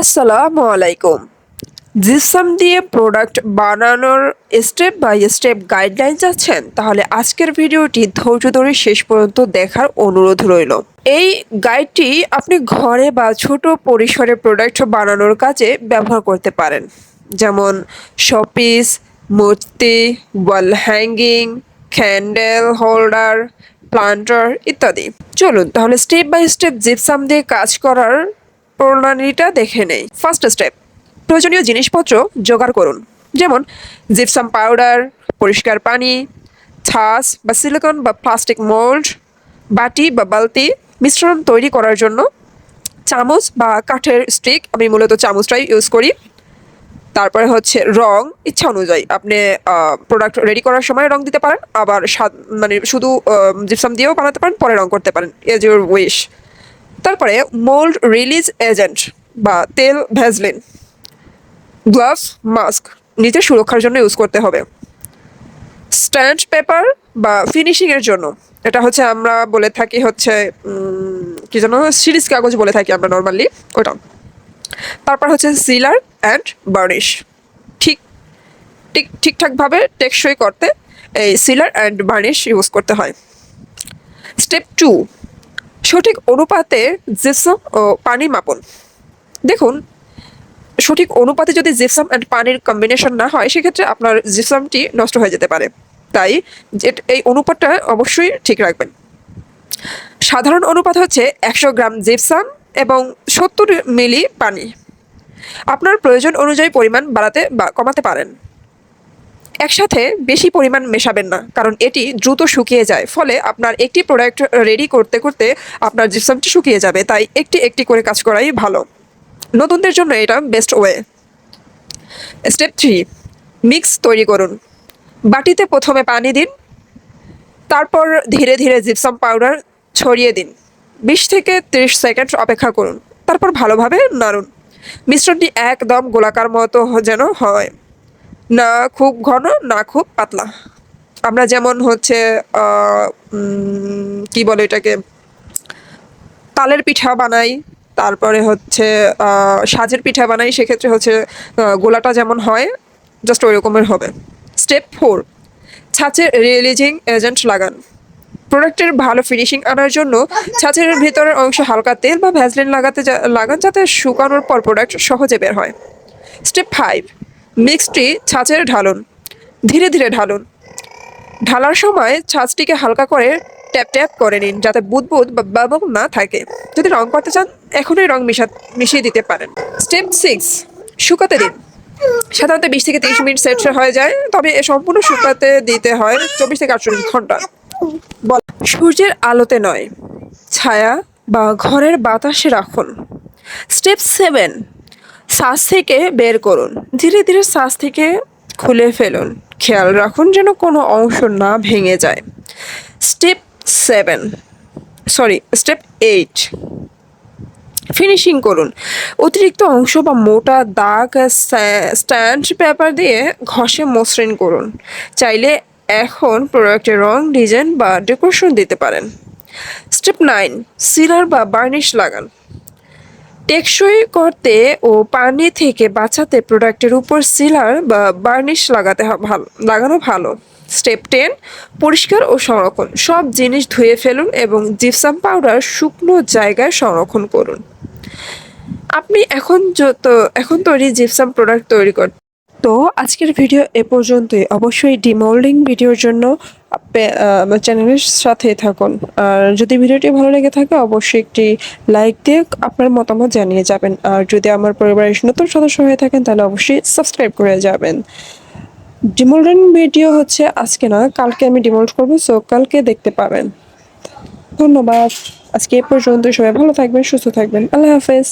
আসসালামু আলাইকুম জিপসাম দিয়ে প্রোডাক্ট বানানোর স্টেপ বাই স্টেপ গাইডলাইন চাচ্ছেন তাহলে আজকের ভিডিওটি ধৈর্য ধরে শেষ পর্যন্ত দেখার অনুরোধ রইল। এই গাইডটি আপনি ঘরে বা ছোট পরিসরে প্রোডাক্ট বানানোর কাজে ব্যবহার করতে পারেন। যেমন শপিস মূর্তি wall hanging candle holder planter ইত্যাদি। চলুন, তাহলে স্টেপ বাই স্টেপ জিপসাম দিয়ে কাজ করার প্রণালীটা দেখে নেই। ফার্স্ট স্টেপ প্রয়োজনীয় জিনিসপত্র জোগাড় করুন। যেমন জিপসাম পাউডার পরিষ্কার পানি ছাস বা সিলিকন বা প্লাস্টিক মোল্ড বাটি বা বালতি মিশ্রণ তৈরি করার জন্য চামচ বা কাঠের স্টিক আমি মূলত চামচটাই ইউজ করি। তারপরে হচ্ছে রং, ইচ্ছা অনুযায়ী। আপনি প্রোডাক্ট রেডি করার সময় রং দিতে পারেন, আবার মানে শুধু জিপসাম দিয়েও বানাতে পারেন, পরে রং করতে পারেন এজ ইউর উইশ তারপরে মোল্ড রিলিজ এজেন্ট বা তেল ভ্যাজলিন গ্লাভস মাস্ক নিজের সুরক্ষার জন্য ইউজ করতে হবে। স্ট্যান্ড পেপার বা ফিনিশিংয়ের জন্য, এটা হচ্ছে আমরা বলে থাকি হচ্ছে কি যেন, সিরিজ কাগজ বলে থাকি আমরা নর্মালি ওটা। তারপর হচ্ছে সিলার অ্যান্ড বার্নিশ ঠিক ঠিক, ঠিকঠাকভাবে টেকসই করতে এই সিলার অ্যান্ড বার্নিশ ইউজ করতে হয়। স্টেপ টু সঠিক অনুপাতে জিপসাম ও পানির মাপন। দেখুন, সঠিক অনুপাতে যদি জিপসাম অ্যান্ড পানির কম্বিনেশন না হয়, সেক্ষেত্রে আপনার জিপসামটি নষ্ট হয়ে যেতে পারে। তাই এই অনুপাতটা অবশ্যই ঠিক রাখবেন। সাধারণ অনুপাত হচ্ছে একশো গ্রাম জিপসাম এবং সত্তর মিলি পানি। আপনার প্রয়োজন অনুযায়ী পরিমাণ বাড়াতে বা কমাতে পারেন। একসাথে বেশি পরিমাণ মেশাবেন না, কারণ এটি দ্রুত শুকিয়ে যায়। ফলে আপনার একটি প্রোডাক্ট রেডি করতে করতে আপনার জিপসামটি শুকিয়ে যাবে। তাই একটি একটি করে কাজ করাই ভালো। নতুনদের জন্য এটা best way step three mix তৈরি করুন। বাটিতে প্রথমে পানি দিন, তারপর ধীরে ধীরে জিপসাম পাউডার ছড়িয়ে দিন। বিশ থেকে তিরিশ সেকেন্ড অপেক্ষা করুন, তারপর ভালোভাবে নাড়ুন। মিশ্রণটি একদম গোলাকার মতো যেন হয়। না খুব ঘন, না খুব পাতলা। আমরা যেমন হচ্ছে কি বলে এটাকে, তালের পিঠা বানাই, তারপরে হচ্ছে সাজের পিঠা বানাই, সেক্ষেত্রে হচ্ছে গোলাটা যেমন হয় জাস্ট ওই রকমের হবে। স্টেপ ফোর ছাঁচের রিলিজিং এজেন্ট লাগান। প্রোডাক্টের ভালো ফিনিশিং আনার জন্য ছাঁচের ভিতরের অংশ হালকা তেল বা ভ্যাসলিন লাগাতে লাগান যাতে শুকানোর পর প্রোডাক্ট সহজে বের হয়। স্টেপ ফাইভ মিক্সটি ছাঁচের ঢালুন, ধীরে ধীরে ঢালুন। ঢালার সময় ছাঁচটিকে হালকা করে ট্যাপ ট্যাপ করে নিন যাতে বুদবুদ বা বাবল না থাকে। যদি রং করতে চান, এখনই রং মিশা মিশিয়ে দিতে পারেন। স্টেপ সিক্স, শুকাতে দিন। সাধারণত বিশ থেকে তিরিশ মিনিট সেট হয়ে যায়, তবে এ সম্পূর্ণ শুকাতে দিতে হয় চব্বিশ থেকে আটচল্লিশ ঘণ্টা। বল- সূর্যের আলোতে নয়, ছায়া বা ঘরের বাতাসে রাখুন। স্টেপ সেভেন শ্বাস থেকে বের করুন। ধীরে ধীরে শ্বাস থেকে খুলে ফেলুন। খেয়াল রাখুন যেন কোনো অংশ না ভেঙে যায়। Step seven, sorry, step eight, finishing করুন। অতিরিক্ত অংশ বা মোটা দাগ স্ট্যান্ড পেপার দিয়ে ঘষে মসৃণ করুন। চাইলে এখন প্রোডাক্টের রং, ডিজাইন বা ডেকোরেশন দিতে পারেন। স্টেপ নাইন, সিলার বা বার্নিশ লাগান। টেকসই করতে ও পানি থেকে বাঁচাতে প্রোডাক্টের উপর সিলার বা বার্নিশ লাগাতে ভালো লাগানো ভালো। স্টেপ টেন পরিষ্কার ও সংরক্ষণ। সব জিনিস ধুয়ে ফেলুন এবং জিপসাম পাউডার শুকনো জায়গায় সংরক্ষণ করুন। আপনি এখন যত এখন তৈরি জিপসাম প্রোডাক্ট তৈরি কর তো আজকের ভিডিও এ পর্যন্তই। অবশ্যই ডিমোল্ডিং ভিডিওর জন্য চ্যানেলের সাথে থাকুন। আর যদি ভিডিওটি ভালো লেগে থাকে, অবশ্যই একটি লাইক দিয়ে আপনার মতামত জানিয়ে যাবেন। আর যদি আমার পরিবারের নতুন সদস্য হয়ে থাকেন, তাহলে অবশ্যই সাবস্ক্রাইব করে যাবেন। ডিমোল্ডিং ভিডিও হচ্ছে আজকে না কালকে আমি ডিমোল্ড করব, সো কালকে দেখতে পাবেন। ধন্যবাদ। আজকে এ পর্যন্ত সবাই ভালো থাকবেন, সুস্থ থাকবেন। আল্লাহ হাফেজ।